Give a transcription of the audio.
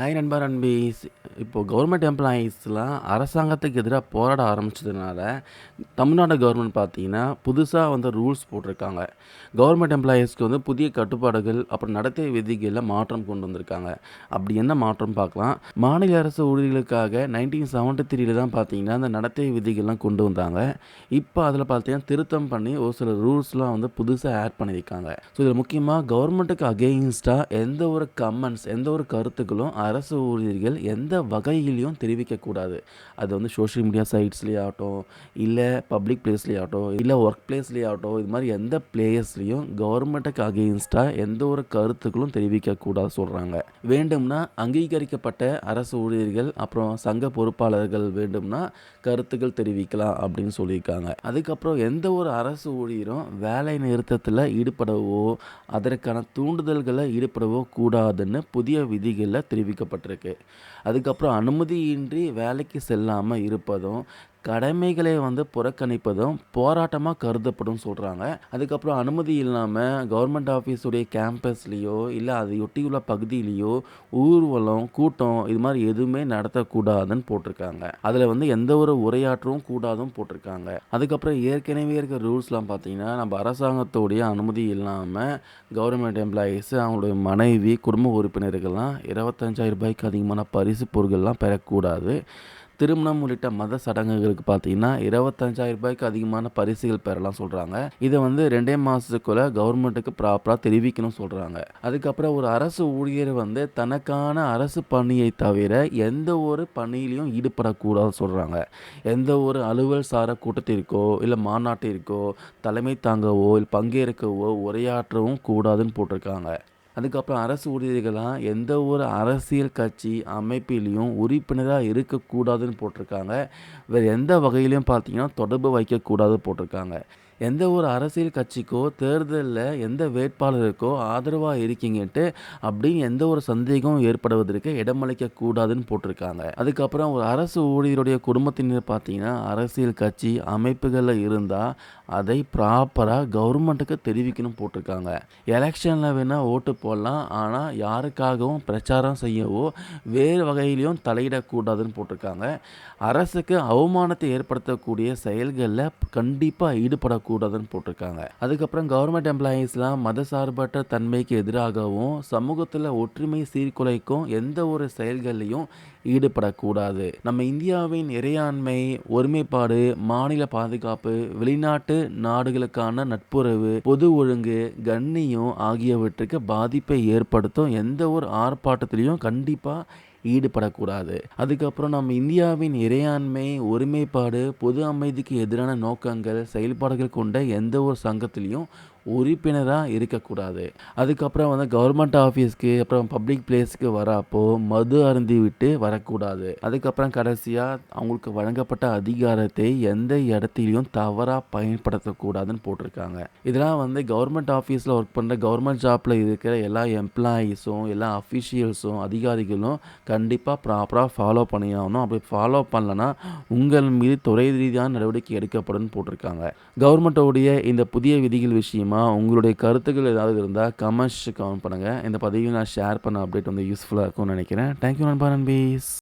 Hi நண்பா நண்பீஸ். இப்போது government எம்ப்ளாயீஸ்லாம் அரசாங்கத்துக்கு எதிராக போராட ஆரம்பிச்சதுனால தமிழ்நாடு கவர்மெண்ட் பார்த்தீங்கன்னா புதுசாக வந்து ரூல்ஸ் போட்டிருக்காங்க. கவர்மெண்ட் எம்ப்ளாயீஸ்க்கு வந்து புதிய கட்டுப்பாடுகள் அப்புறம் நடத்தை விதிகளில் மாற்றம் கொண்டு வந்திருக்காங்க. அப்படி என்ன மாற்றம் பார்க்கலாம். மாநில அரசு ஊழியர்களுக்காக நைன்டீன் செவன்ட்டி த்ரீல தான் பார்த்தீங்கன்னா அந்த நடத்தை விதிகள்லாம் கொண்டு வந்தாங்க. இப்போ அதில் பார்த்தீங்கன்னா திருத்தம் பண்ணி ஒரு சில ரூல்ஸ்லாம் வந்து புதுசாக ஆட் பண்ணியிருக்காங்க. ஸோ இதில் முக்கியமாக கவர்மெண்ட்டுக்கு அகெயின்ஸ்டாக எந்த ஒரு கமெண்ட்ஸ் எந்த ஒரு கருத்துக்களும் அரசு ஊழியர்கள் எந்த வகையிலையும் தெரிவிக்கக்கூடாது. அது வந்து சோஷியல் மீடியா சைட்ஸ்லேயே ஆகட்டும் இல்லை பப்ளிக் பிளேஸ்லேயே ஆகட்டும் இல்லை ஒர்க் பிளேஸ்லேயே ஆகட்டும் இது மாதிரி எந்த பிளேயர்ஸ்லேயும் கவர்மெண்ட்டுக்கு அகெயின்ஸ்டாக எந்த ஒரு கருத்துக்களும் தெரிவிக்கக்கூடாது சொல்கிறாங்க வேண்டும்னா அங்கீகரிக்கப்பட்ட அரசு ஊழியர்கள் அப்புறம் சங்க பொறுப்பாளர்கள் வேண்டும்னா கருத்துக்கள் தெரிவிக்கலாம் அப்படின்னு சொல்லியிருக்காங்க. அதுக்கப்புறம் எந்த ஒரு அரசு ஊழியரும் வேலை நிறுத்தத்தில் ஈடுபடவோ அதற்கான தூண்டுதல்களை ஈடுபடவோ கூடாதுன்னு புதிய விதிகளில் தெரிவிக்கப்பட்டிருக்கு அதுக்கப்புறம் அனுமதியின்றி வேலைக்கு செல்லாமல் இருப்பதும் கடமைகளை வந்து புறக்கணிப்பதும் போராட்டமாக கருதப்படும் சொல்கிறாங்க அதுக்கப்புறம் அனுமதி இல்லாமல் கவர்மெண்ட் ஆஃபீஸுடைய கேம்பஸ்லேயோ இல்லை அதையொட்டியுள்ள பகுதியிலேயோ ஊர்வலம் கூட்டம் இது மாதிரி எதுவுமே நடத்தக்கூடாதுன்னு போட்டிருக்காங்க. அதில் வந்து எந்த ஒரு உரையாற்றவும் கூடாதும் போட்டிருக்காங்க. அதுக்கப்புறம் ஏற்கனவே இருக்கிற ரூல்ஸ்லாம் பார்த்தீங்கன்னா நம்ம அரசாங்கத்தோடைய அனுமதி இல்லாமல் கவர்மெண்ட் எம்ப்ளாயீஸ் அவங்களுடைய மனைவி குடும்ப உறுப்பினர்கள்லாம் இருபத்தஞ்சாயிரம் ரூபாய்க்கு அதிகமான பரிசு பொருட்கள்லாம் பெறக்கூடாது. திருமணம் உள்ளிட்ட மத சடங்குகளுக்கு பார்த்தீங்கன்னா இருபத்தஞ்சாயிரம் ரூபாய்க்கு அதிகமான பரிசுகள் பெறலாம் சொல்கிறாங்க இதை வந்து ரெண்டே மாதத்துக்குள்ளே கவர்மெண்ட்டுக்கு ப்ராப்பராக தெரிவிக்கணும் சொல்கிறாங்க அதுக்கப்புறம் ஒரு அரசு ஊழியர் வந்து தனக்கான அரசு பணியை தவிர எந்த ஒரு பணியிலையும் ஈடுபடக்கூடாது சொல்கிறாங்க எந்த ஒரு அலுவல் சார கூட்டத்திற்கோ இல்லை மாநாட்டிற்கோ தலைமை தாங்கவோ இல்லை பங்கேற்கவோ உரையாற்றவும் கூடாதுன்னு போட்டிருக்காங்க. அதுக்கப்புறம் அரசு ஊழியர்களாக எந்த ஒரு அரசியல் கட்சி அமைப்பிலையும் உறுப்பினராக இருக்கக்கூடாதுன்னு போட்டிருக்காங்க. வேறு எந்த வகையிலையும் பார்த்தீங்கன்னா தொடர்பு வைக்கக்கூடாது போட்டிருக்காங்க. எந்த ஒரு அரசியல் கட்சிக்கோ தேர்தலில் எந்த வேட்பாளருக்கோ ஆதரவாக இருக்கீங்கன்ட்டு அப்படின்னு எந்த ஒரு சந்தேகமும் ஏற்படுவதற்கு இடமளிக்க கூடாதுன்னு போட்டிருக்காங்க. அதுக்கப்புறம் ஒரு அரசு ஊழியருடைய குடும்பத்தினர் பார்த்தீங்கன்னா அரசியல் கட்சி அமைப்புகளில் இருந்தால் அதை ப்ராப்பராக கவர்மெண்ட்டுக்கு தெரிவிக்கணும் போட்டிருக்காங்க. எலெக்ஷனில் வேணால் ஓட்டு போடலாம். ஆனால் யாருக்காகவும் பிரச்சாரம் செய்யவோ வேறு வகையிலையும் தலையிடக்கூடாதுன்னு போட்டிருக்காங்க. அரசுக்கு அவமானத்தை ஏற்படுத்தக்கூடிய செயல்களில் கண்டிப்பாக கூடாதுன்னு போட்டிருக்காங்க. அதுக்கப்புறம் கவர்மெண்ட் எம்ப்ளாயீஸ்லாம் மத சார்பற்ற தன்மைக்கு எதிராகவும் சமூகத்தில் ஒற்றுமை சீர்குலைக்கும் எந்த ஒரு செயல்கள்லையும் ஈடுபடக்கூடாது. நம்ம இந்தியாவின் இறையாண்மை ஒருமைப்பாடு மாநில பாதுகாப்பு வெளிநாட்டு நாடுகளுக்கான நட்புறவு பொது ஒழுங்கு கண்ணியம் ஆகியவற்றுக்கு பாதிப்பை ஏற்படுத்தும் எந்த ஒரு ஆர்ப்பாட்டத்திலையும் கண்டிப்பாக ஈடுபடக்கூடாது. அதுக்கப்புறம் நம்ம இந்தியாவின் இறையாண்மை ஒருமைப்பாடு பொது அமைதிக்கு எதிரான நோக்கங்கள் செயல்பாடுகள் கொண்ட எந்த ஒரு சங்கத்திலையும் உறுப்பினராக இருக்கக்கூடாது. அதுக்கப்புறம் வந்து கவர்மெண்ட் ஆஃபீஸ்க்கு அப்புறம் பப்ளிக் பிளேஸ்க்கு வரப்போ மது அருந்தி விட்டு வரக்கூடாது. அதுக்கப்புறம் கடைசியாக அவங்களுக்கு வழங்கப்பட்ட அதிகாரத்தை எந்த இடத்துலையும் தவறாக பயன்படுத்தக்கூடாதுன்னு போட்டிருக்காங்க. இதெல்லாம் வந்து கவர்மெண்ட் ஆஃபீஸில் ஒர்க் பண்ணுற கவர்மெண்ட் ஜாப்பில் இருக்கிற எல்லா எம்ப்ளாயீஸும் எல்லா அஃபிஷியல்ஸும் அதிகாரிகளும் கண்டிப்பாக ப்ராப்பராக ஃபாலோ பண்ணியாகணும். அப்படி ஃபாலோ பண்ணலன்னா உங்கள் மீது துறை ரீதியான நடவடிக்கை எடுக்கப்படும் போட்டிருக்காங்க. கவர்மெண்ட்டோடைய இந்த புதிய விதிகள் விஷயமா உங்களுடைய கருத்துக்கள் ஏதாவது இருந்தால் கமெண்ட்ஸ் கமெண்ட் பண்ணுங்கள் இந்த பதிவை நான் ஷேர் பண்ண அப்டேட் வந்து யூஸ்ஃபுல்லாக இருக்கும்னு நினைக்கிறேன். தேங்க்யூ நண்பா நண்பீஸ்.